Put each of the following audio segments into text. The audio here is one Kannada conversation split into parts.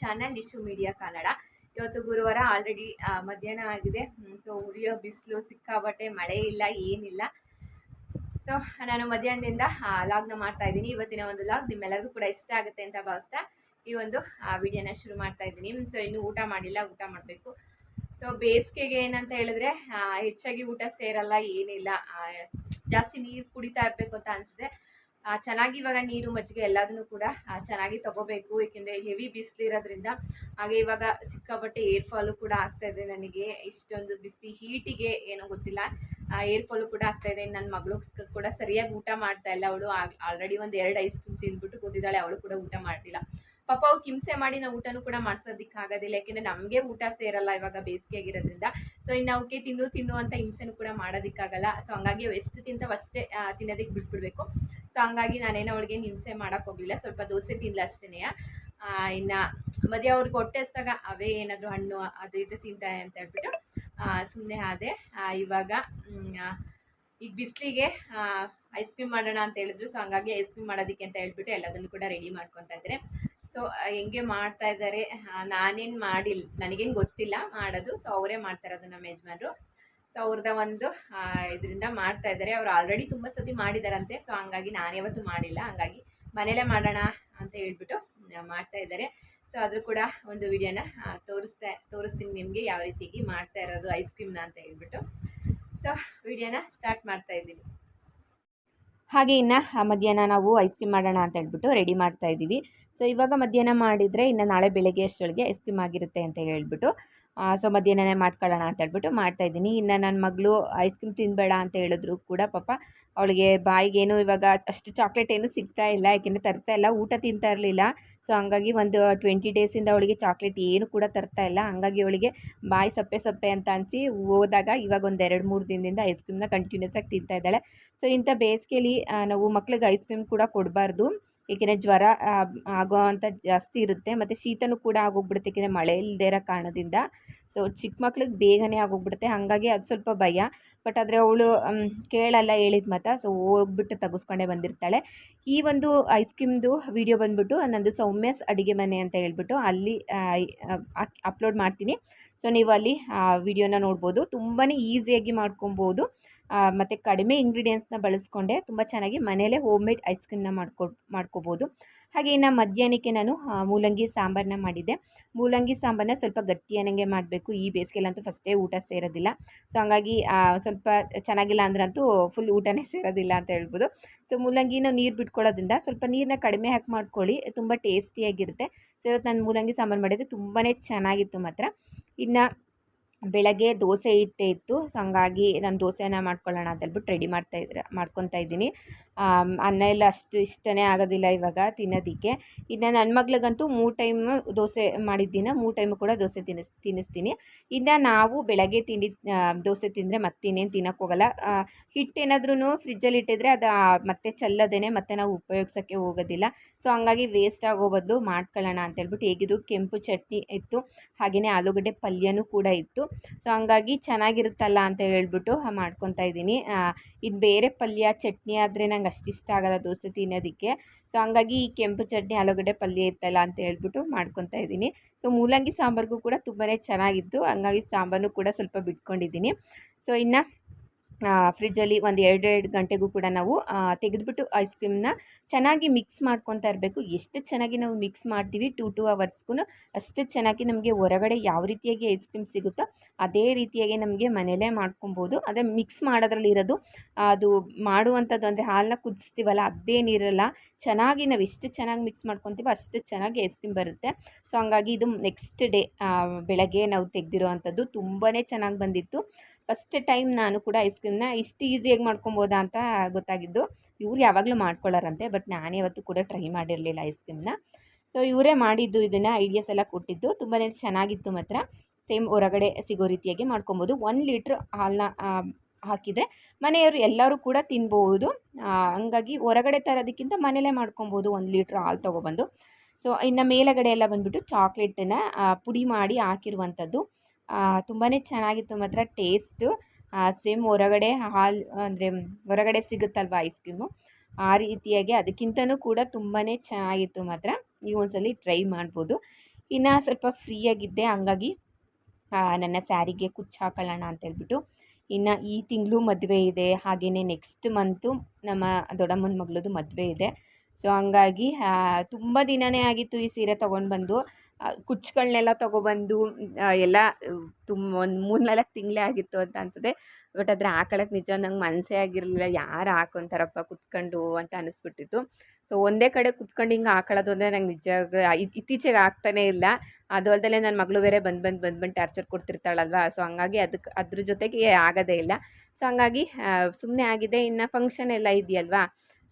ಚಾನಲ್ ನಿಶು ಮೀಡಿಯಾ ಕನ್ನಡ ಇವತ್ತು ಗುರುವಾರ ಆಲ್ರೆಡಿ ಮಧ್ಯಾಹ್ನ ಆಗಿದೆ. ಸೊ ಉರಿಯೋ ಬಿಸಿಲು ಸಿಕ್ಕಾಬಟ್ಟೆ ಮಳೆ ಇಲ್ಲ, ಏನಿಲ್ಲ. ಸೊ ನಾನು ಮಧ್ಯಾಹ್ನದಿಂದ ಲಾಗ್ನ ಮಾಡ್ತಾ ಇದ್ದೀನಿ. ಇವತ್ತಿನ ಒಂದು ಲಾಗ್ ನಿಮ್ಮೆಲ್ಲರಿಗೂ ಕೂಡ ಇಷ್ಟ ಆಗುತ್ತೆ ಅಂತ ಭಾವಿಸ್ತಾ ಈ ಒಂದು ವಿಡಿಯೋನ ಶುರು ಮಾಡ್ತಾ ಇದ್ದೀನಿ. ಸೊ ಇನ್ನೂ ಊಟ ಮಾಡಿಲ್ಲ, ಊಟ ಮಾಡಬೇಕು. ಸೊ ಬೇಸಿಗೆಗೆ ಏನಂತ ಹೇಳಿದ್ರೆ ಹೆಚ್ಚಾಗಿ ಊಟ ಸೇರಲ್ಲ, ಏನಿಲ್ಲ. ಜಾಸ್ತಿ ನೀರು ಕುಡಿತಾ ಇರಬೇಕು ಅಂತ ಅನಿಸಿದೆ ಚೆನ್ನಾಗಿ ಇವಾಗ ನೀರು ಮಜ್ಜಿಗೆ ಎಲ್ಲದನ್ನು ಕೂಡ ಚೆನ್ನಾಗಿ ತಗೋಬೇಕು. ಏಕೆಂದರೆ ಹೆವಿ ಬಿಸಿಲಿರೋದ್ರಿಂದ ಹಾಗೆ ಇವಾಗ ಸಿಕ್ಕಾಪಟ್ಟೆ ಏರ್ ಫಾಲು ಕೂಡ ಆಗ್ತಾ ಇದೆ ನನಗೆ. ಇಷ್ಟೊಂದು ಬಿಸಿ ಹೀಟಿಗೆ ಏನೋ ಗೊತ್ತಿಲ್ಲ. ಏರ್ ಫಾಲು ಕೂಡ ಆಗ್ತಾ ಇದೆ. ನನ್ನ ಮಗಳು ಕೂಡ ಸರಿಯಾಗಿ ಊಟ ಮಾಡ್ತಾ ಇಲ್ಲ. ಅವಳು ಆಲ್ರೆಡಿ ಒಂದು ಎರಡು ಐಸ್ ಕ್ರೀಮ್ ತಿಂದ್ಬಿಟ್ಟು ಕೂತಿದ್ದಾಳೆ. ಅವಳು ಕೂಡ ಊಟ ಮಾಡ್ತಿಲ್ಲ ಪಾಪ ಅವ್ರು ಹಿಂಸೆ ಮಾಡಿ ನಾವು ಊಟನೂ ಕೂಡ ಆಗೋದಿಲ್ಲ ಯಾಕೆಂದರೆ ನಮಗೆ ಊಟ ಸೇರಲ್ಲ ಇವಾಗ ಬೇಸಿಗೆ ಆಗಿರೋದ್ರಿಂದ ಸೊ ಇನ್ನು ಅವಕ್ಕೆ ತಿನ್ನು ತಿನ್ನು ಅಂತ ಹಿಂಸೆನೂ ಕೂಡ ಮಾಡೋದಕ್ಕಾಗಲ್ಲ. ಸೊ ಹಂಗಾಗಿ ಎಷ್ಟು ತಿಂತಾವ ಅಷ್ಟೇ ತಿನ್ನೋದಕ್ಕೆ ಬಿಟ್ಬಿಡ್ಬೇಕು. ಸೊ ಹಂಗಾಗಿ ನಾನೇನು ಅವಳಿಗೆ ಹಿಂಸೆ ಹೋಗಲಿಲ್ಲ. ಸ್ವಲ್ಪ ದೋಸೆ ತಿನ್ಲ ಅಷ್ಟೇ ಇನ್ನು ಮದುವೆ ಅವ್ರಿಗೆ ಹೊಟ್ಟೆಸ್ದಾಗ ಅವೇ ಏನಾದರೂ ಹಣ್ಣು ಅದು ಇದು ತಿಂತಾರೆ ಅಂತ ಹೇಳ್ಬಿಟ್ಟು ಸುಮ್ಮನೆ ಆದೆ. ಇವಾಗ ಈಗ ಬಿಸಿಲಿಗೆ ಐಸ್ ಕ್ರೀಮ್ ಮಾಡೋಣ ಅಂತ ಹೇಳಿದ್ರು. ಸೊ ಹಂಗಾಗಿ ಐಸ್ ಕ್ರೀಮ್ ಮಾಡೋದಕ್ಕೆ ಅಂತ ಹೇಳ್ಬಿಟ್ಟು ಎಲ್ಲದನ್ನು ಕೂಡ ರೆಡಿ ಮಾಡ್ಕೊತಾ ಇದ್ದಾರೆ ಸೊ ಹೆಂಗೆ ಮಾಡ್ತಾ ಇದ್ದಾರೆ ನಾನೇನು ಮಾಡಿಲ್ಲ ನನಗೇನು ಗೊತ್ತಿಲ್ಲ ಮಾಡೋದು. ಸೊ ಅವರೇ ಮಾಡ್ತಾರೆ ಅದು ನಮ್ಮ ಯಜಮಾನ್ರು. ಸೊ ಅವ್ರದ ಒಂದು ಇದರಿಂದ ಮಾಡ್ತಾ ಇದ್ದಾರೆ. ಅವ್ರು ಆಲ್ರೆಡಿ ತುಂಬ ಸತಿ ಮಾಡಿದಾರಂತೆ. ಸೊ ಹಂಗಾಗಿ ನಾನು ಯಾವತ್ತೂ ಮಾಡಿಲ್ಲ. ಹಂಗಾಗಿ ಮನೆಯಲ್ಲೇ ಮಾಡೋಣ ಅಂತ ಹೇಳ್ಬಿಟ್ಟು ಮಾಡ್ತಾ ಇದ್ದಾರೆ. ಸೊ ಅದ್ರ ಕೂಡ ಒಂದು ವಿಡಿಯೋನ ತೋರಿಸ್ತಾ, ತೋರಿಸ್ತೀನಿ ನಿಮಗೆ ಯಾವ ರೀತಿಯಾಗಿ ಮಾಡ್ತಾ ಇರೋದು ಐಸ್ ಕ್ರೀಮ್ನ ಅಂತ ಹೇಳ್ಬಿಟ್ಟು. ಸೊ ವಿಡಿಯೋನ ಸ್ಟಾರ್ಟ್ ಮಾಡ್ತಾ ಇದ್ದೀನಿ. ಹಾಗೆ ಇನ್ನು ಮಧ್ಯಾಹ್ನ ನಾವು ಐಸ್ ಕ್ರೀಮ್ ಮಾಡೋಣ ಅಂತ ಹೇಳ್ಬಿಟ್ಟು ರೆಡಿ ಮಾಡ್ತಾ ಇದ್ದೀವಿ. ಸೊ ಇವಾಗ ಮಧ್ಯಾಹ್ನ ಮಾಡಿದರೆ ಇನ್ನು ನಾಳೆ ಬೆಳಗ್ಗೆ ಅಷ್ಟರೊಳಗೆ ಐಸ್ ಕ್ರೀಮ್ ಆಗಿರುತ್ತೆ ಅಂತ ಹೇಳ್ಬಿಟ್ಟು ಸೊ ಮಧ್ಯಾಹ್ನನೇ ಮಾಡ್ಕೊಳ್ಳೋಣ ಅಂತ ಹೇಳ್ಬಿಟ್ಟು ಮಾಡ್ತಾ ಇದ್ದೀನಿ. ಇನ್ನು ನನ್ನ ಮಗಳು ಐಸ್ ಕ್ರೀಮ್ ತಿನ್ನಬೇಡ ಅಂತ ಹೇಳಿದ್ರು ಕೂಡ ಪಾಪ ಅವಳಿಗೆ ಬಾಯಿಗೇನು ಇವಾಗ ಅಷ್ಟು ಚಾಕ್ಲೇಟ್ ಏನು ಸಿಗ್ತಾ ಇಲ್ಲ, ಯಾಕೆಂದರೆ ತರ್ತಾ ಇಲ್ಲ, ಊಟ ತಿಂತಾ ಇರಲಿಲ್ಲ. ಸೊ ಹಂಗಾಗಿ ಒಂದು ಟ್ವೆಂಟಿ ಡೇಸಿಂದ ಅವಳಿಗೆ ಚಾಕ್ಲೇಟ್ ಏನು ಕೂಡ ತರ್ತಾ ಇಲ್ಲ. ಹಂಗಾಗಿ ಅವಳಿಗೆ ಬಾಯಿ ಸಪ್ಪೆ ಸಪ್ಪೆ ಅಂತ ಅನಿಸಿ ಹೋದಾಗ ಇವಾಗ ಒಂದು ಎರಡು ಮೂರು ದಿನದಿಂದ ಐಸ್ ಕ್ರೀಮ್ನ ಕಂಟಿನ್ಯೂಸ್ ಆಗಿ ತಿಂತಾ ಇದ್ದಾಳೆ. ಸೊ ಇಂಥ ಬೇಸಿಗೆಯಲ್ಲಿ ನಾವು ಮಕ್ಳಿಗೆ ಐಸ್ ಕ್ರೀಮ್ ಕೂಡ ಕೊಡಬಾರ್ದು. ಏಕೆಂದರೆ ಜ್ವರ ಆಗೋವಂಥ ಜಾಸ್ತಿ ಇರುತ್ತೆ. ಮತ್ತು ಶೀತನೂ ಕೂಡ ಆಗೋಗ್ಬಿಡುತ್ತೆ. ಏಕೆಂದರೆ ಮಳೆ ಇಲ್ಲದೆ ಇರೋ ಕಾರಣದಿಂದ. ಸೊ ಚಿಕ್ಕ ಮಕ್ಳಿಗೆ ಬೇಗನೆ ಆಗೋಗ್ಬಿಡುತ್ತೆ. ಹಾಗಾಗಿ ಅದು ಸ್ವಲ್ಪ ಭಯ. ಬಟ್ ಆದರೆ ಅವಳು ಕೇಳಲ್ಲ, ಹೇಳಿದ ಮಾತ್ರ ಸೊ ಹೋಗ್ಬಿಟ್ಟು ತೆಗೆಸ್ಕೊಂಡೇ ಬಂದಿರ್ತಾಳೆ. ಈ ಒಂದು ಐಸ್ ಕ್ರೀಮ್ದು ವಿಡಿಯೋ ಬಂದ್ಬಿಟ್ಟು ನನ್ನದು ಸೌಮ್ಯಸ್ ಅಡುಗೆ ಮನೆ ಅಂತ ಹೇಳ್ಬಿಟ್ಟು ಅಲ್ಲಿ ಅಪ್ಲೋಡ್ ಮಾಡ್ತೀನಿ. ಸೊ ನೀವು ಅಲ್ಲಿ ವಿಡಿಯೋನ ನೋಡ್ಬೋದು. ತುಂಬಾ ಈಸಿಯಾಗಿ ಮಾಡ್ಕೊಬೋದು. ಮತ್ತು ಕಡಿಮೆ ಇಂಗ್ರೀಡಿಯೆಂಟ್ಸ್ನ ಬಳಸ್ಕೊಂಡೆ ತುಂಬ ಚೆನ್ನಾಗಿ ಮನೆಯಲ್ಲೇ ಹೋಮ್ ಮೇಡ್ ಐಸ್ ಕ್ರೀಮ್ನ ಮಾಡ್ಕೊ ಮಾಡ್ಕೋಬೋದು. ಹಾಗೆ ಇನ್ನು ಮಧ್ಯಾಹ್ನಕ್ಕೆ ನಾನು ಮೂಲಂಗಿ ಸಾಂಬಾರನ್ನ ಮಾಡಿದ್ದೆ. ಮೂಲಂಗಿ ಸಾಂಬಾರನ್ನ ಸ್ವಲ್ಪ ಗಟ್ಟಿಯನಂಗೆ ಮಾಡಬೇಕು. ಈ ಬೇಸಿಗೆಲ್ಲಂತೂ ಫಸ್ಟೇ ಊಟ ಸೇರೋದಿಲ್ಲ. ಸೊ ಹಂಗಾಗಿ ಸ್ವಲ್ಪ ಚೆನ್ನಾಗಿಲ್ಲ ಅಂದ್ರಂತೂ ಫುಲ್ ಊಟನೇ ಸೇರೋದಿಲ್ಲ ಅಂತ ಹೇಳ್ಬೋದು. ಸೊ ಮೂಲಂಗಿನ ನೀರು ಬಿಟ್ಕೊಳ್ಳೋದ್ರಿಂದ ಸ್ವಲ್ಪ ನೀರನ್ನ ಕಡಿಮೆ ಹಾಕಿ ಮಾಡ್ಕೊಳ್ಳಿ. ತುಂಬ ಟೇಸ್ಟಿಯಾಗಿರುತ್ತೆ ಸೊ ಇವತ್ತು ನಾನು ಮೂಲಂಗಿ ಸಾಂಬಾರು ಮಾಡಿದ್ದು ತುಂಬಾ ಚೆನ್ನಾಗಿತ್ತು ಮಾತ್ರ. ಇನ್ನು ಬೆಳಗ್ಗೆ ದೋಸೆ ಹಿಟ್ಟೆ ಇತ್ತು. ಸೊ ಹಂಗಾಗಿ ನಾನು ದೋಸೆನ ಮಾಡ್ಕೊಳ್ಳೋಣ ಅಂತ ಹೇಳ್ಬಿಟ್ಟು ರೆಡಿ ಮಾಡ್ತಾ ಇದ್ರೆ, ಮಾಡ್ಕೊತಾ ಇದ್ದೀನಿ. ಅನ್ನ ಎಲ್ಲ ಅಷ್ಟು ಇಷ್ಟನೇ ಆಗೋದಿಲ್ಲ ಇವಾಗ ತಿನ್ನೋದಕ್ಕೆ. ಇನ್ನು ನನ್ನ ಮಗ್ಳಿಗಂತೂ ಮೂರು ಟೈಮ್ ದೋಸೆ ಮಾಡಿದ್ದೀನಿ, ಮೂರು ಟೈಮು ಕೂಡ ದೋಸೆ ತಿನ್ನಿಸ್, ತಿನ್ನಿಸ್ತೀನಿ. ಇನ್ನು ನಾವು ಬೆಳಗ್ಗೆ ತಿಂಡಿ ದೋಸೆ ತಿಂದರೆ ಮತ್ತಿನ್ನೇನು ತಿನ್ನೋಕ್ಕೋಗಲ್ಲ ಹಿಟ್ಟೇನಾದ್ರೂ ಫ್ರಿಜ್ಜಲ್ಲಿ ಇಟ್ಟಿದ್ರೆ ಅದು ಮತ್ತೆ ಚೆಲ್ಲದೇನೆ ಮತ್ತೆ ನಾವು ಉಪಯೋಗಿಸೋಕ್ಕೆ ಹೋಗೋದಿಲ್ಲ. ಸೊ ಹಂಗಾಗಿ ವೇಸ್ಟ್ ಆಗೋ ಬದಲು ಮಾಡ್ಕೊಳ್ಳೋಣ ಅಂತ ಹೇಳ್ಬಿಟ್ಟು ಹೇಗಿದ್ರು ಕೆಂಪು ಚಟ್ನಿ ಇತ್ತು. ಹಾಗೆಯೇ ಆಲೂಗಡ್ಡೆ ಪಲ್ಯನೂ ಕೂಡ ಇತ್ತು. ಸೊ ಹಂಗಾಗಿ ಚೆನ್ನಾಗಿರುತ್ತಲ್ಲ ಅಂತ ಹೇಳ್ಬಿಟ್ಟು ಮಾಡ್ಕೊತಾ ಇದ್ದೀನಿ. ಇದು ಬೇರೆ ಪಲ್ಯ, ಚಟ್ನಿ ಆದರೆ ನಂಗೆ ಅಷ್ಟು ಇಷ್ಟ ಆಗಲ್ಲ ದೋಸೆ ತಿನ್ನೋದಕ್ಕೆ. ಸೊ ಹಂಗಾಗಿ ಈ ಕೆಂಪು ಚಟ್ನಿ, ಆಲೂಗಡ್ಡೆ ಪಲ್ಯ ಇತ್ತಲ್ಲ ಅಂತ ಹೇಳ್ಬಿಟ್ಟು ಮಾಡ್ಕೊತಾ ಇದ್ದೀನಿ. ಸೊ ಮೂಲಂಗಿ ಸಾಂಬಾರಿಗೂ ಕೂಡ ತುಂಬಾ ಚೆನ್ನಾಗಿತ್ತು. ಹಂಗಾಗಿ ಸಾಂಬಾರು ಕೂಡ ಸ್ವಲ್ಪ ಬಿಟ್ಕೊಂಡಿದ್ದೀನಿ. ಸೊ ಇನ್ನು ಫ್ರಿಜ್ಜಲ್ಲಿ ಒಂದು ಎರಡು ಎರಡು ಗಂಟೆಗೂ ಕೂಡ ನಾವು ತೆಗೆದುಬಿಟ್ಟು ಐಸ್ ಕ್ರೀಮ್ನ ಚೆನ್ನಾಗಿ ಮಿಕ್ಸ್ ಮಾಡ್ಕೊತಾ ಇರಬೇಕು. ಎಷ್ಟು ಚೆನ್ನಾಗಿ ನಾವು ಮಿಕ್ಸ್ ಮಾಡ್ತೀವಿ ಟೂ ಟೂ ಅವರ್ಸ್ಗೂ ಅಷ್ಟು ಚೆನ್ನಾಗಿ ನಮಗೆ ಹೊರಗಡೆ ಯಾವ ರೀತಿಯಾಗಿ ಐಸ್ ಕ್ರೀಮ್ ಸಿಗುತ್ತೋ ಅದೇ ರೀತಿಯಾಗಿ ನಮಗೆ ಮನೆಯಲ್ಲೇ ಮಾಡ್ಕೊಬೋದು. ಅದೇ ಮಿಕ್ಸ್ ಮಾಡೋದ್ರಲ್ಲಿ ಇರೋದು, ಅದು ಮಾಡುವಂಥದ್ದು ಅಂದರೆ ಹಾಲನ್ನ ಕುದಿಸ್ತೀವಲ್ಲ ಅದೇನಿರಲ್ಲ ಚೆನ್ನಾಗಿ ನಾವು ಎಷ್ಟು ಚೆನ್ನಾಗಿ ಮಿಕ್ಸ್ ಮಾಡ್ಕೊತೀವೋ ಅಷ್ಟು ಚೆನ್ನಾಗಿ ಐಸ್ ಕ್ರೀಮ್ ಬರುತ್ತೆ. ಸೊ ಹಂಗಾಗಿ ಇದು ನೆಕ್ಸ್ಟ್ ಡೇ ಬೆಳಗ್ಗೆ ನಾವು ತೆಗೆದಿರೋ ಅಂಥದ್ದು ತುಂಬಾ ಚೆನ್ನಾಗಿ ಬಂದಿತ್ತು. ಫಸ್ಟ್ ಟೈಮ್ ನಾನು ಕೂಡ ಐಸ್ ಕ್ರೀಮ್ನ ಇಷ್ಟು ಈಸಿಯಾಗಿ ಮಾಡ್ಕೊಬೋದಾ ಅಂತ ಗೊತ್ತಾಗಿದ್ದು, ಇವ್ರು ಯಾವಾಗಲೂ ಮಾಡ್ಕೊಳ್ಳೋರಂತೆ ಬಟ್ ನಾನು ಇವತ್ತು ಕೂಡ ಟ್ರೈ ಮಾಡಿರಲಿಲ್ಲ ಐಸ್ ಕ್ರೀಮ್ನ ಸೊ ಇವರೇ ಮಾಡಿದ್ದು ಇದನ್ನು ಐಡಿಯಾಸ್ ಎಲ್ಲ ಕೊಟ್ಟಿದ್ದು ತುಂಬಾ ಚೆನ್ನಾಗಿತ್ತು ಮಾತ್ರ. ಸೇಮ್ ಹೊರಗಡೆ ಸಿಗೋ ರೀತಿಯಾಗಿ ಮಾಡ್ಕೊಬೋದು. ಒಂದು ಲೀಟ್ರ್ ಹಾಲನ್ನ ಹಾಕಿದರೆ ಮನೆಯವರು ಎಲ್ಲರೂ ಕೂಡ ತಿನ್ಬೋದು. ಹಂಗಾಗಿ ಹೊರಗಡೆ ತರೋದಕ್ಕಿಂತ ಮನೇಲೇ ಮಾಡ್ಕೊಬೋದು ಒಂದು ಲೀಟ್ರ್ ಹಾಲು ತೊಗೊಬಂದು. ಸೊ ಇನ್ನು ಮೇಲಗಡೆ ಎಲ್ಲ ಬಂದುಬಿಟ್ಟು ಚಾಕ್ಲೇಟನ್ನು ಪುಡಿ ಮಾಡಿ ಹಾಕಿರುವಂಥದ್ದು ತುಂಬಾ ಚೆನ್ನಾಗಿತ್ತು ಮಾತ್ರ ಟೇಸ್ಟು. ಸೇಮ್ ಹೊರಗಡೆ ಹಾಲು, ಅಂದರೆ ಹೊರಗಡೆ ಸಿಗುತ್ತಲ್ವ ಐಸ್ ಕ್ರೀಮು ಆ ರೀತಿಯಾಗಿ ಅದಕ್ಕಿಂತನೂ ಕೂಡ ತುಂಬಾ ಚೆನ್ನಾಗಿತ್ತು ಮಾತ್ರ. ನೀವು ಒಂದ್ಸಲಿ ಟ್ರೈ ಮಾಡ್ಬೋದು. ಇನ್ನು ಸ್ವಲ್ಪ ಫ್ರೀಯಾಗಿದ್ದೆ ಹಂಗಾಗಿ ನನ್ನ ಸ್ಯಾರಿಗೆ ಕುಚ್ಚು ಹಾಕೊಳ್ಳೋಣ ಅಂತ ಹೇಳ್ಬಿಟ್ಟು. ಇನ್ನು ಈ ತಿಂಗಳು ಮದುವೆ ಇದೆ ಹಾಗೆಯೇ ನೆಕ್ಸ್ಟ್ ಮಂತು ನಮ್ಮ ದೊಡ್ಡಮ್ಮನ ಮಗಳದು ಮದುವೆ ಇದೆ. ಸೊ ಹಂಗಾಗಿ ತುಂಬ ದಿನವೇ ಆಗಿತ್ತು ಈ ಸೀರೆ ತೊಗೊಂಡು ಬಂದು ಕುಚ್ಚುಗಳ್ನೆಲ್ಲ ತೊಗೊಬಂದು ಎಲ್ಲ ತುಂಬ ಒಂದು ಮೂರು ನಾಲ್ಕು ತಿಂಗಳೇ ಆಗಿತ್ತು ಅಂತ ಅನ್ಸುತ್ತೆ. ಬಟ್ ಅದರ ಹಾಕೊಳಕ್ಕೆ ನಿಜ ನಂಗೆ ಮನಸ್ಸೇ ಆಗಿರಲಿಲ್ಲ. ಯಾರು ಹಾಕೊಂತಾರಪ್ಪ ಕುತ್ಕೊಂಡು ಅಂತ ಅನಿಸ್ಬಿಟ್ಟಿತ್ತು. ಸೊ, ಒಂದೇ ಕಡೆ ಕುತ್ಕೊಂಡು ಹಿಂಗೆ ಹಾಕೊಳ್ಳೋದು ಅಂದರೆ ನಂಗೆ ನಿಜ ಇತ್ತೀಚೆಗೆ ಆಗ್ತಾನೇ ಇಲ್ಲ. ಅದು ಅಲ್ಲದೆ ನನ್ನ ಮಗಳು ಬೇರೆ ಬಂದು ಬಂದು ಬಂದು ಬಂದು ಟಾರ್ಚರ್ ಕೊಡ್ತಿರ್ತಾಳಲ್ವ? ಸೊ, ಹಂಗಾಗಿ ಅದಕ್ಕೆ ಅದ್ರ ಜೊತೆಗೆ ಆಗೋದೇ ಇಲ್ಲ. ಸೊ, ಹಂಗಾಗಿ ಸುಮ್ಮನೆ ಆಗಿದೆ. ಇನ್ನು ಫಂಕ್ಷನ್ ಎಲ್ಲ ಇದೆಯಲ್ವಾ?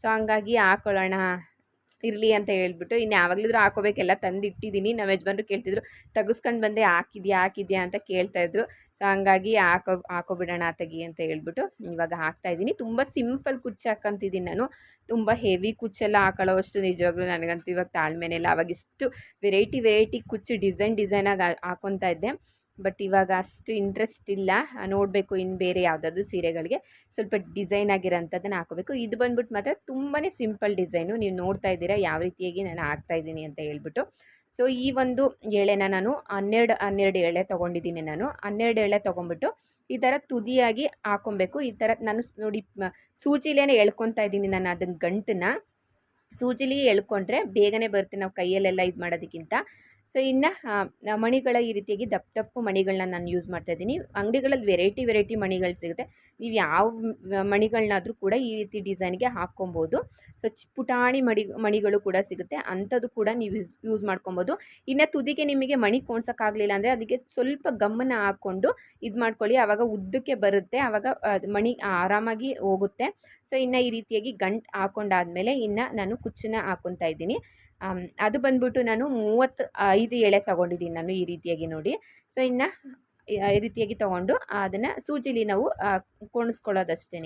ಸೊ, ಹಂಗಾಗಿ ಹಾಕೊಳ್ಳೋಣ. ಇರಲಿ ಅಂತ ಹೇಳ್ಬಿಟ್ಟು ಇನ್ನು ಯಾವಾಗಲಿದ್ರು ಹಾಕೋಬೇಕೆಲ್ಲ ತಂದಿಟ್ಟಿದ್ದೀನಿ. ನಮ್ಮ ಯಜಮಾನ್ರು ಕೇಳ್ತಿದ್ರು, ತೆಗೆಸ್ಕೊಂಡು ಬಂದೆ, ಹಾಕಿದ್ಯಾ ಹಾಕಿದ್ಯಾ? ಅಂತ ಕೇಳ್ತಾಯಿದ್ರು ಸೊ ಹಂಗಾಗಿ ಹಾಕೋ, ಹಾಕೋಬಿಡೋಣ ತೆಗಿ ಅಂತ ಹೇಳ್ಬಿಟ್ಟು ಇವಾಗ ಹಾಕ್ತಾಯಿದ್ದೀನಿ ತುಂಬ ಸಿಂಪಲ್ ಕುಚ್ಚು ಹಾಕ್ಕೊಂತಿದ್ದೀನಿ ನಾನು. ತುಂಬ ಹೆವಿ ಕುಚ್ಚೆಲ್ಲ ಹಾಕೊಳ್ಳೋ ಅಷ್ಟು ನಿಜವಾಗ್ಲೂ ನನಗಂತೂ ಇವಾಗ ತಾಳ್ಮೆನೇ ಇಲ್ಲ. ಅವಾಗ ಇಷ್ಟು ವೆರೈಟಿ ವೆರೈಟಿ ಕುಚ್ಚು ಡಿಸೈನ್, ಡಿಸೈನಾಗಿ ಹಾಕೊತಾ ಇದ್ದೆ. ಬಟ್ ಇವಾಗ ಅಷ್ಟು ಇಂಟ್ರೆಸ್ಟ್ ಇಲ್ಲ. ನೋಡಬೇಕು ಇನ್ನು ಬೇರೆ ಯಾವುದಾದ್ರು ಸೀರೆಗಳಿಗೆ. ಸ್ವಲ್ಪ ಡಿಸೈನ್ ಆಗಿರೋಂಥದ್ದನ್ನು ಹಾಕೋಬೇಕು. ಇದು ಬಂದ್ಬಿಟ್ಟು ಮಾತ್ರ ತುಂಬಾ ಸಿಂಪಲ್ ಡಿಸೈನು ನೀವು ನೋಡ್ತಾ ಇದ್ದೀರಾ, ಯಾವ ರೀತಿಯಾಗಿ ನಾನು ಹಾಕ್ತಾಯಿದ್ದೀನಿ ಅಂತ ಹೇಳ್ಬಿಟ್ಟು. ಸೊ ಈ ಒಂದು ಎಳೆನ ನಾನು ಹನ್ನೆರಡು ಹನ್ನೆರಡು ಎಳೆ ತೊಗೊಂಡಿದ್ದೀನಿ ನಾನು. ಹನ್ನೆರಡು ಎಳೆ ತೊಗೊಂಬಿಟ್ಟು ಈ ಥರ ತುದಿಯಾಗಿ ಹಾಕೊಬೇಕು. ಈ ಥರ ನಾನು ನೋಡಿ ಸೂಜಿಲೇನೆ ಎಳ್ಕೊತಾ ಇದ್ದೀನಿ ನಾನು ಅದನ್ನ ಗಂಟನ್ನ. ಸೂಜಿಲಿ ಎಳ್ಕೊಂಡ್ರೆ ಬೇಗನೆ ಬರುತ್ತೆ ನಾವು ಕೈಯಲ್ಲೆಲ್ಲ ಇದು ಮಾಡೋದಕ್ಕಿಂತ. ಸೊ ಇನ್ನು ಮಣಿಗಳ ಈ ರೀತಿಯಾಗಿ ದಪ್ಪ ದಪ್ಪ ಮಣಿಗಳನ್ನ ನಾನು ಯೂಸ್ ಮಾಡ್ತಾಯಿದ್ದೀನಿ ಅಂಗಡಿಗಳಲ್ಲಿ ವೆರೈಟಿ ವೆರೈಟಿ ಮಣಿಗಳು ಸಿಗುತ್ತೆ. ನೀವು ಯಾವ ಮಣಿಗಳನ್ನಾದರೂ ಕೂಡ ಈ ರೀತಿ ಡಿಸೈನ್ಗೆ ಹಾಕ್ಕೊಬೋದು. ಸೊ ಪುಟಾಣಿ ಮಡಿ, ಮಣಿಗಳು ಕೂಡ ಸಿಗುತ್ತೆ. ಅಂಥದ್ದು ಕೂಡ ನೀವು ಯೂಸ್ ಯೂಸ್ ಮಾಡ್ಕೊಬೋದು. ಇನ್ನು ತುದಿಗೆ ನಿಮಗೆ ಮಣಿ ಕೋಣ್ಸೋಕ್ಕಾಗಲಿಲ್ಲ ಅಂದರೆ ಅದಕ್ಕೆ ಸ್ವಲ್ಪ ಗಮ್ಮನ ಹಾಕ್ಕೊಂಡು ಇದು ಮಾಡ್ಕೊಳ್ಳಿ. ಆವಾಗ ಉದ್ದಕ್ಕೆ ಬರುತ್ತೆ. ಆವಾಗ ಮಣಿ ಆರಾಮಾಗಿ ಹೋಗುತ್ತೆ. ಸೊ ಇನ್ನು ಈ ರೀತಿಯಾಗಿ ಗಂಟು ಹಾಕೊಂಡಾದ್ಮೇಲೆ ಇನ್ನು ನಾನು ಕುಚ್ಚನ್ನ ಹಾಕ್ಕೊತಾ ಇದ್ದೀನಿ. ಅದು ಬಂದ್ಬಿಟ್ಟು ನಾನು ಮೂವತ್ತು ಐದು ಎಳೆ ತೊಗೊಂಡಿದ್ದೀನಿ ನಾನು ಈ ರೀತಿಯಾಗಿ ನೋಡಿ. ಸೊ, ಇನ್ನು ಈ ರೀತಿಯಾಗಿ ತೊಗೊಂಡು ಅದನ್ನು ಸೂಜಿಲಿ ನಾವು ಕೊಣಿಸ್ಕೊಳ್ಳೋದಷ್ಟೇ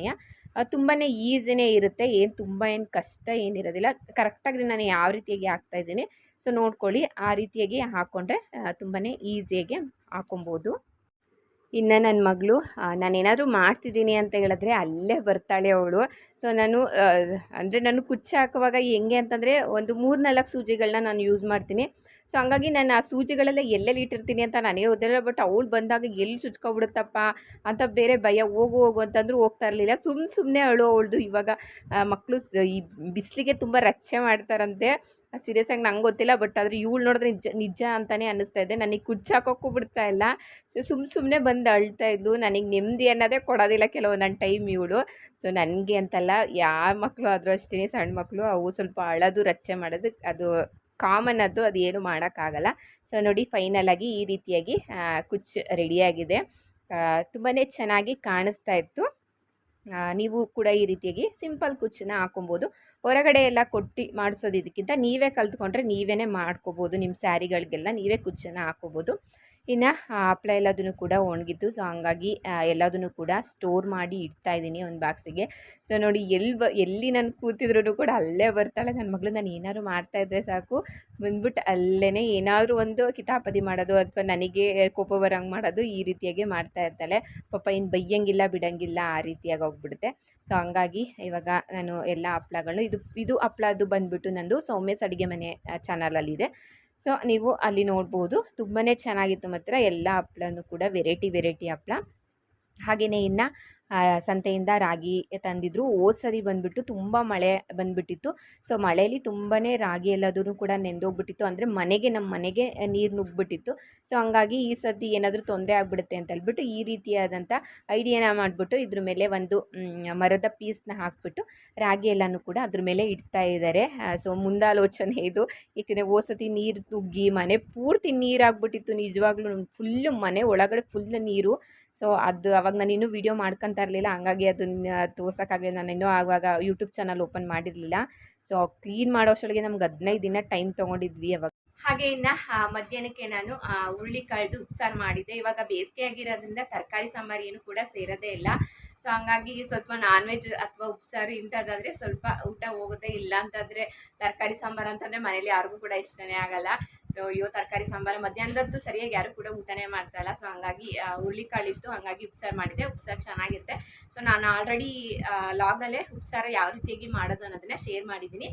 ತುಂಬಾ ಈಸಿನೇ ಇರುತ್ತೆ. ಏನು ತುಂಬ ಏನು ಕಷ್ಟ ಏನಿರೋದಿಲ್ಲ ಕರೆಕ್ಟಾಗಿ ನಾನು ಯಾವ ರೀತಿಯಾಗಿ ಹಾಕ್ತಾಯಿದ್ದೀನಿ ಸೊ, ನೋಡ್ಕೊಳ್ಳಿ. ಆ ರೀತಿಯಾಗಿ ಹಾಕ್ಕೊಂಡ್ರೆ ತುಂಬಾ ಈಸಿಯಾಗಿ ಹಾಕೊಬೋದು. ಇನ್ನು ನನ್ನ ಮಗಳು ನಾನೇನಾದರೂ ಮಾಡ್ತಿದ್ದೀನಿ ಅಂತ ಹೇಳಿದ್ರೆ ಅಲ್ಲೇ ಬರ್ತಾಳೆ ಅವಳು. ಸೊ ನಾನು ಅಂದರೆ ನಾನು ಕುಚ್ಚು ಹಾಕುವಾಗ ಹೆಂಗೆ ಅಂತಂದರೆ ಒಂದು ಮೂರು ನಾಲ್ಕು ಸೂಜಿಗಳನ್ನ ನಾನು ಯೂಸ್ ಮಾಡ್ತೀನಿ. ಸೊ ಹಂಗಾಗಿ ನಾನು ಆ ಸೂಜಿಗಳೆಲ್ಲ ಎಲ್ಲೆಲ್ಲಿ ಇಟ್ಟಿರ್ತೀನಿ ಅಂತ ನನಗೆ ಓದಿರಲ್ಲ ಬಟ್ ಅವಳು ಬಂದಾಗ ಎಲ್ಲಿ ಚುಚ್ಕೊಬಿಡುತ್ತಪ್ಪ ಅಂತ ಬೇರೆ ಭಯ, ಹೋಗು ಹೋಗು ಅಂತಂದ್ರೂ ಹೋಗ್ತಾ ಇರಲಿಲ್ಲ. ಸುಮ್ಮ ಸುಮ್ಮನೆ ಅವಳು, ಅವಳದು ಇವಾಗ ಮಕ್ಕಳು ಈ ಬಿಸಿಲಿಗೆ ತುಂಬ ರಚ್ಚೆ ಮಾಡ್ತಾರಂತೆ. ಸೀರಿಯಸ್ ಆಗಿ ನಂಗೆ ಗೊತ್ತಿಲ್ಲ, ಬಟ್ ಆದರೆ ಇವಳು ನೋಡಿದ್ರೆ ನಿಜ ನಿಜ ಅಂತಲೇ ಅನ್ನಿಸ್ತಾ ಇದೆ. ನನಗೆ ಕುಚ್ಚು ಹಾಕೋಕ್ಕೂ ಬಿಡ್ತಾ ಇಲ್ಲ. ಸೊ ಸುಮ್ಮ ಸುಮ್ಮನೆ ಬಂದು ಅಳ್ತಾ ಇದ್ಲು. ನನಗೆ ನೆಮ್ಮದಿ ಅನ್ನೋದೇ ಕೊಡೋದಿಲ್ಲ ಕೆಲವೊಂದೊಂದು ಟೈಮ್ ಇವಳು. ಸೊ, ನನಗೆ ಅಂತಲ್ಲ ಯಾವ ಮಕ್ಕಳು ಆದರೂ ಅಷ್ಟೇ ಸಣ್ಣ ಮಕ್ಕಳು ಅವು ಸ್ವಲ್ಪ ಅಳೋದು, ರಚ್ಚೆ ಮಾಡೋದು, ಅದು ಕಾಮನ್ ಅದು ಅದು ಏನು ಮಾಡೋಕ್ಕಾಗಲ್ಲ. ಸೊ, ನೋಡಿ ಫೈನಲಾಗಿ ಈ ರೀತಿಯಾಗಿ ಕುಚ್ ರೆಡಿಯಾಗಿದೆ ತುಂಬಾ ಚೆನ್ನಾಗಿ ಕಾಣಿಸ್ತಾ ಇತ್ತು. ನೀವು ಕೂಡ ಈ ರೀತಿಯಾಗಿ ಸಿಂಪಲ್ ಕುಚ್ಚನ್ನ ಹಾಕೊಬೋದು. ಹೊರಗಡೆ ಎಲ್ಲ ಕೊಟ್ಟು ಮಾಡಿಸೋದು ಇದಕ್ಕಿಂತ ನೀವೇ ಕಲ್ತ್ಕೊಂಡ್ರೆ ನೀವೇ ಮಾಡ್ಕೋಬೋದು. ನಿಮ್ಮ ಸ್ಯಾರಿಗಳಿಗೆಲ್ಲ ನೀವೇ ಕುಚ್ಚನ್ನು ಹಾಕೋಬೋದು. ಇನ್ನು ಹಪ್ಪಳ ಎಲ್ಲದನ್ನು ಕೂಡ ಒಣಗಿತ್ತು ಸೊ ಹಂಗಾಗಿ ಎಲ್ಲದನ್ನು ಕೂಡ ಸ್ಟೋರ್ ಮಾಡಿ ಇಡ್ತಾ ಇದ್ದೀನಿ ಒಂದು ಬಾಕ್ಸಿಗೆ ಸೊ ನೋಡಿ ಎಲ್ಲಿ ಬ, ಎಲ್ಲಿ ನಾನು ಕೂತಿದ್ರು ಕೂಡ ಅಲ್ಲೇ ಬರ್ತಾಳೆ. ನನ್ನ ಮಗಳು, ನಾನು ಏನಾದ್ರು ಮಾಡ್ತಾಯಿದ್ರೆ ಸಾಕು. ಬಂದ್ಬಿಟ್ಟು ಅಲ್ಲೇ ಏನಾದರೂ ಒಂದು ಕಿತಾಪತಿ ಮಾಡೋದು ಅಥವಾ ನನಗೆ ಕೋಪ ಬರೋಂಗೆ ಮಾಡೋದು ಈ ರೀತಿಯಾಗಿ ಮಾಡ್ತಾ ಇರ್ತಾಳೆ. ಪಾಪ ಇನ್ನು ಬೈಯಂಗಿಲ್ಲ, ಬಿಡೋಂಗಿಲ್ಲ, ಆ ರೀತಿಯಾಗಿ ಹೋಗ್ಬಿಡುತ್ತೆ. ಸೊ ಹಂಗಾಗಿ ಇವಾಗ ನಾನು ಎಲ್ಲ ಹಪ್ಪಳಗಳು ಇದು ಇದು ಹಪ್ಳದ್ದು ಬಂದುಬಿಟ್ಟು ನಂದು ಸೌಮ್ಯಸ್ ಅಡುಗೆ ಮನೆ ಚಾನಲಲ್ಲಿದೆ ಸೊ, ನೀವು ಅಲ್ಲಿ ನೋಡ್ಬೋದು. ತುಂಬಾ ಚೆನ್ನಾಗಿತ್ತು ಮಾತ್ರ. ಎಲ್ಲ ಹಪ್ಳನೂ ಕೂಡ, ವೆರೈಟಿ ವೆರೈಟಿ ಹಪ್ಳ. ಹಾಗೆಯೇ ಇನ್ನು ಸಂತೆಯಿಂದ ರಾಗಿ ತಂದಿದ್ರು. ಹೋದ ಸರಿ ಬಂದುಬಿಟ್ಟು ತುಂಬ ಮಳೆ ಬಂದುಬಿಟ್ಟಿತ್ತು. ಸೊ ಮಳೆಯಲ್ಲಿ ತುಂಬಾ ರಾಗಿ ಎಲ್ಲದೂ ಕೂಡ ನೆಂದೋಗ್ಬಿಟ್ಟಿತ್ತು. ಅಂದರೆ ಮನೆಗೆ ನಮ್ಮ ಮನೆಗೆ ನೀರು ನುಗ್ಗಿಬಿಟ್ಟಿತ್ತು. ಸೊ, ಹಂಗಾಗಿ ಈ ಸರ್ತಿ ಏನಾದರೂ ತೊಂದರೆ ಆಗಿಬಿಡುತ್ತೆ ಅಂತ ಹೇಳ್ಬಿಟ್ಟು ಈ ರೀತಿಯಾದಂಥ ಐಡಿಯಾನ ಮಾಡಿಬಿಟ್ಟು ಇದ್ರ ಮೇಲೆ ಒಂದು ಮರದ ಪೀಸ್ನ ಹಾಕ್ಬಿಟ್ಟು ರಾಗಿ ಎಲ್ಲನೂ ಕೂಡ ಅದ್ರ ಮೇಲೆ ಇಡ್ತಾ ಇದ್ದಾರೆ ಸೊ, ಮುಂದಾಲೋಚನೆ ಇದು. ಏಕೆಂದರೆ ಓ ಸತಿ ನೀರು ನುಗ್ಗಿ ಮನೆ ಪೂರ್ತಿ ನೀರಾಗ್ಬಿಟ್ಟಿತ್ತು ನಿಜವಾಗ್ಲೂ ಫುಲ್ಲು ಮನೆ ಒಳಗಡೆ ಫುಲ್ ನೀರು. ಸೊ, ಅದು ಅವಾಗ ನಾನು ಇನ್ನೂ ವೀಡಿಯೋ ಮಾಡ್ಕೊತಾ ಇರಲಿಲ್ಲ. ಹಂಗಾಗಿ ಅದನ್ನು ತೋರ್ಸೋಕ್ಕಾಗಲಿಲ್ಲ. ನಾನು ಇನ್ನೂ ಆಗುವಾಗ ಯೂಟ್ಯೂಬ್ ಚಾನಲ್ ಓಪನ್ ಮಾಡಿರಲಿಲ್ಲ. ಸೊ ಕ್ಲೀನ್ ಮಾಡೋ ಅಷ್ಟೊಳಗೆ ನಮ್ಗೆ ಹದಿನೈದು ದಿನ ಟೈಮ್ ತೊಗೊಂಡಿದ್ವಿ ಅವಾಗ. ಹಾಗೆ ಇನ್ನು ಮಧ್ಯಾಹ್ನಕ್ಕೆ ನಾನು ಹುರುಳಿ ಕಳೆದು ಉಪ್ಸಾರು ಮಾಡಿದ್ದೆ. ಇವಾಗ ಬೇಸಿಗೆ ಆಗಿರೋದ್ರಿಂದ ತರಕಾರಿ ಸಾಂಬಾರು ಏನು ಕೂಡ ಸೇರೋದೇ ಇಲ್ಲ. ಸೊ, ಹಂಗಾಗಿ ಸ್ವಲ್ಪ ನಾನ್ ವೆಜ್ ಅಥವಾ ಉಪ್ಸಾರು ಇಂಥದ್ದಾದರೆ ಸ್ವಲ್ಪ ಊಟ ಹೋಗುತ್ತೆ ಇಲ್ಲ. ಅಂತಂದರೆ ತರಕಾರಿ ಸಾಂಬಾರು ಅಂತಂದರೆ ಮನೇಲಿ ಯಾರಿಗೂ ಕೂಡ ಇಷ್ಟನೇ ಆಗಲ್ಲ. ಸೊ ಅಯ್ಯೋ ತರಕಾರಿ ಸಾಂಬಾರು ಮಧ್ಯಾಹ್ನದ್ದು ಸರಿಯಾಗಿ ಯಾರು ಕೂಡ ಊಟನೇ ಮಾಡ್ತಾ ಇಲ್ಲ. ಸೊ ಹಂಗಾಗಿ ಹುರುಳಿಕಾಳಿತ್ತು. ಹಂಗಾಗಿ ಉಪ್ಸಾರು ಮಾಡಿದೆ. ಉಪ್ಸಾರು ಚೆನ್ನಾಗಿರುತ್ತೆ. ಸೊ ನಾನು ಆಲ್ರೆಡಿ ಲಾಗಲ್ಲೇ ಉಪ್ಸಾರ ಯಾವ ರೀತಿಯಾಗಿ ಮಾಡೋದು ಅನ್ನೋದನ್ನ ಶೇರ್ ಮಾಡಿದ್ದೀನಿ.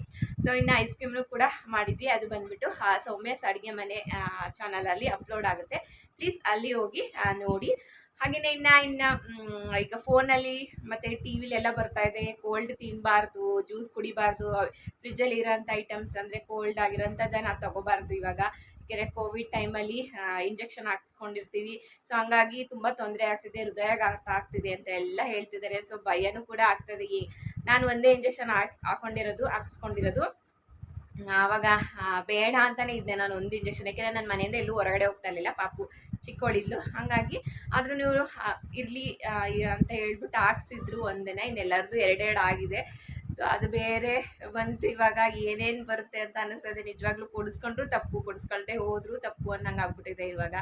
ಸೊ ಇನ್ನು ಐಸ್ ಕ್ರೀಮ್ನು ಕೂಡ ಮಾಡಿದ್ವಿ. ಅದು ಬಂದ್ಬಿಟ್ಟು ಸೌಮ್ಯಸ್ ಅಡುಗೆ ಮನೆ ಚಾನಲಲ್ಲಿ ಅಪ್ಲೋಡ್ ಆಗುತ್ತೆ. ಪ್ಲೀಸ್ ಅಲ್ಲಿ ಹೋಗಿ ನೋಡಿ. ಹಾಗೆಯೇ ಇನ್ನು ಇನ್ನು ಈಗ ಫೋನಲ್ಲಿ ಮತ್ತು ಟಿ ವಿಲೆಲ್ಲ ಬರ್ತಾ ಇದೆ. ಕೋಲ್ಡ್ ತಿನ್ನಬಾರ್ದು ಜ್ಯೂಸ್ ಕುಡಿಬಾರ್ದು ಫ್ರಿಜ್ಜಲ್ಲಿ ಇರೋಂಥ ಐಟಮ್ಸ್ ಅಂದರೆ ಕೋಲ್ಡ್ ಆಗಿರೋಂಥದ್ದನ್ನು ತಗೋಬಾರ್ದು ಇವಾಗ. ಯಾಕೆಂದರೆ ಕೋವಿಡ್ ಟೈಮಲ್ಲಿ ಇಂಜೆಕ್ಷನ್ ಹಾಕ್ಸ್ಕೊಂಡಿರ್ತೀವಿ. ಸೊ ಹಂಗಾಗಿ ತುಂಬ ತೊಂದರೆ ಆಗ್ತಿದೆ, ಹೃದಯಾಘಾತ ಆಗ್ತಿದೆ ಅಂತ ಎಲ್ಲ ಹೇಳ್ತಿದ್ದಾರೆ. ಸೊ ಭಯನೂ ಕೂಡ ಆಗ್ತದೆ. ಈ, ನಾನು ಒಂದೇ ಇಂಜೆಕ್ಷನ್ ಹಾಕ್, ಹಾಕೊಂಡಿರೋದು, ಹಾಕ್ಸ್ಕೊಂಡಿರೋದು. ಆವಾಗ ಬೇಡ ಅಂತಲೇ ಇದ್ದೆ ನಾನು ಒಂದು ಇಂಜೆಕ್ಷನ್ ಯಾಕೆಂದರೆ ನನ್ನ ಮನೆಯಿಂದ ಎಲ್ಲೂ ಹೊರಗಡೆ ಹೋಗ್ತಾ ಇರಲಿಲ್ಲ, ಪಾಪು. ಚಿಕ್ಕವಳಿದ್ಲು ಹಾಗಾಗಿ ಆದರೂ ನೀವು ಇರಲಿ ಅಂತ ಹೇಳ್ಬಿಟ್ಟು ಹಾಕ್ಸಿದ್ರು ಒಂದಿನ. ಇನ್ನೆಲ್ಲರದು ಎರಡೆರಡು ಆಗಿದೆ. ಸೊ ಅದು ಬೇರೆ ಬಂತು. ಇವಾಗ ಏನೇನು ಬರುತ್ತೆ ಅಂತ ಅನ್ನಿಸ್ತದೆ ನಿಜವಾಗ್ಲೂ ಕೊಡಿಸ್ಕೊಂಡ್ರು, ತಪ್ಪು ಕೊಡಿಸ್ಕೊಳ್ದೆ ಹೋದ್ರು. ತಪ್ಪು ಅನ್ನಂಗೆ ಆಗ್ಬಿಟ್ಟಿದೆ ಇವಾಗ.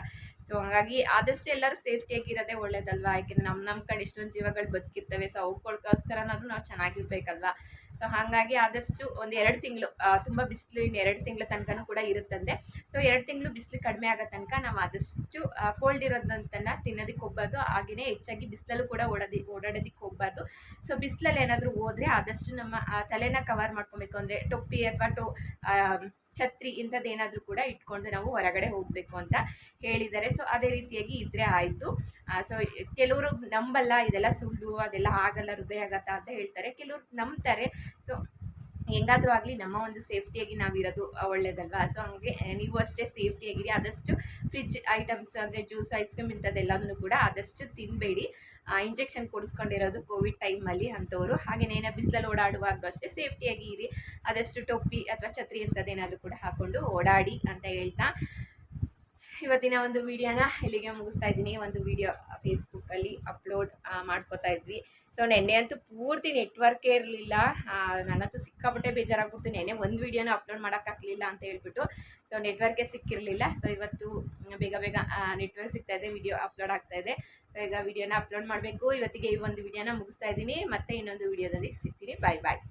ಸೊ ಹಾಗಾಗಿ ಆದಷ್ಟು ಎಲ್ಲರೂ ಸೇಫ್ಟಿಯಾಗಿರೋದೇ ಒಳ್ಳೇದಲ್ವಾ? ಯಾಕೆಂದ್ರೆ ನಮ್ಮ ನಮ್ಮ ಕಡೆ ಇಷ್ಟೊಂದು ಜೀವಗಳು ಬದುಕಿರ್ತವೆ ಸೊ ಅವುಗಳಿಗೋಸ್ಕರನಾದ್ರೂ ನಾವು ಚೆನ್ನಾಗಿರ್ಬೇಕಲ್ವಾ? ಸೊ ಹಾಗಾಗಿ ಆದಷ್ಟು ಒಂದು ಎರಡು ತಿಂಗಳು ತುಂಬ ಬಿಸಿಲು ಇನ್ನು ಎರಡು ತಿಂಗಳ ತನಕನೂ ಕೂಡ ಇರುತ್ತಂತೆ. ಸೊ ಎರಡು ತಿಂಗಳು ಬಿಸಿಲು ಕಡಿಮೆ ಆಗೋ ತನಕ ನಾವು ಆದಷ್ಟು ಕೋಲ್ಡ್ ಇರೋದಂತನ್ನ ತಿನ್ನೋದಕ್ಕೆ ಹೋಗ್ಬಾರ್ದು ಹಾಗೆಯೇ ಹೆಚ್ಚಾಗಿ ಬಿಸಿಲಲ್ಲೂ ಕೂಡ ಓಡೋದಿ ಓಡಾಡೋದಕ್ಕೆ ಹೋಗ್ಬಾರ್ದು. ಸೊ ಬಿಸಿಲಲ್ಲಿ ಏನಾದರೂ ಹೋದರೆ ಆದಷ್ಟು ನಮ್ಮ ತಲೆನ ಕವರ್ ಮಾಡ್ಕೊಬೇಕು. ಅಂದರೆ, ಟೊಪ್ಪಿ ಅಥವಾ ಟೊ ಛತ್ರಿ ಇಂಥದ್ದು ಏನಾದರೂ ಕೂಡ ಇಟ್ಕೊಂಡು ನಾವು ಹೊರಗಡೆ ಹೋಗಬೇಕು ಅಂತ ಹೇಳಿದ್ದಾರೆ. ಸೊ ಅದೇ ರೀತಿಯಾಗಿ ಇದ್ರೆ ಆಯಿತು. ಸೊ ಕೆಲವರು ನಂಬಲ್ಲ, ಇದೆಲ್ಲ ಸುಳ್ಳು, ಅದೆಲ್ಲ ಆಗಲ್ಲ ಹೃದಯಾಘಾತ ಅಂತ ಹೇಳ್ತಾರೆ. ಕೆಲವರು ನಂಬ್ತಾರೆ. ಸೊ ಹೆಂಗಾದರೂ ಆಗಲಿ ನಮ್ಮ ಒಂದು ಸೇಫ್ಟಿಯಾಗಿ ನಾವಿರೋದು ಒಳ್ಳೇದಲ್ವಾ? ಸೊ ಹಂಗೆ ನೀವು ಅಷ್ಟೇ ಸೇಫ್ಟಿಯಾಗಿರಿ. ಆದಷ್ಟು ಫ್ರಿಜ್ ಐಟಮ್ಸ್ ಅಂದರೆ ಜ್ಯೂಸ್ ಐಸ್ ಕ್ರೀಮ್ ಇಂಥದ್ದೆಲ್ಲದನ್ನು ಕೂಡ ಆದಷ್ಟು ತಿನ್ನಬೇಡಿ ಇಂಜೆಕ್ಷನ್ ಕೊಡಿಸ್ಕೊಂಡಿರೋದು ಕೋವಿಡ್ ಟೈಮಲ್ಲಿ ಅಂಥವ್ರು. ಹಾಗೆನೇನ ಬಿಸಿಲಲ್ಲಿ ಓಡಾಡುವಾಗಲೂ ಅಷ್ಟೇ ಸೇಫ್ಟಿಯಾಗಿ ಇರಿ. ಆದಷ್ಟು ಟೊಪ್ಪಿ ಅಥವಾ ಛತ್ರಿ ಅಂಥದ್ದೇನಾದರೂ ಕೂಡ ಹಾಕ್ಕೊಂಡು ಓಡಾಡಿ ಅಂತ ಹೇಳ್ತಾ ಇವತ್ತಿನ ಒಂದು ವಿಡಿಯೋನ ಇಲ್ಲಿಗೆ ಮುಗಿಸ್ತಾ ಇದ್ದೀನಿ. ಒಂದು ವಿಡಿಯೋ ಫೇಸ್ಬುಕ್ಕಲ್ಲಿ ಅಪ್ಲೋಡ್ ಮಾಡ್ಕೋತಾ ಇದ್ವಿ. ಸೊ ನೆನ್ನೆ ಅಂತೂ ಪೂರ್ತಿ ನೆಟ್ವರ್ಕೇ ಇರಲಿಲ್ಲ. ನನ್ನಂತೂ ಸಿಕ್ಕಾಪಟ್ಟೆ ಬೇಜಾರಾಗ್ಬಿಡ್ತು. ನೆನ್ನೆ ಒಂದು ವಿಡಿಯೋನ ಅಪ್ಲೋಡ್ ಮಾಡೋಕ್ಕಾಗಲಿಲ್ಲ ಅಂತ ಹೇಳ್ಬಿಟ್ಟು. ಸೊ ನೆಟ್ವರ್ಕೇ ಸಿಕ್ಕಿರಲಿಲ್ಲ. ಸೊ ಇವತ್ತು ಬೇಗ ಬೇಗ ನೆಟ್ವರ್ಕ್ ಸಿಗ್ತಾ ಇದೆ, ವಿಡಿಯೋ ಅಪ್ಲೋಡ್ ಆಗ್ತಾ ಇದೆ. ಸೊ ಈಗ ವಿಡಿಯೋನ ಅಪ್ಲೋಡ್ ಮಾಡಬೇಕು. ಇವತ್ತಿಗೆ ಈ ಒಂದು ವಿಡಿಯೋನ ಮುಗಿಸ್ತಾ ಇದ್ದೀನಿ. ಮತ್ತೆ ಇನ್ನೊಂದು ವಿಡಿಯೋದಲ್ಲಿ ಸಿಗ್ತೀನಿ. ಬಾಯ್ ಬಾಯ್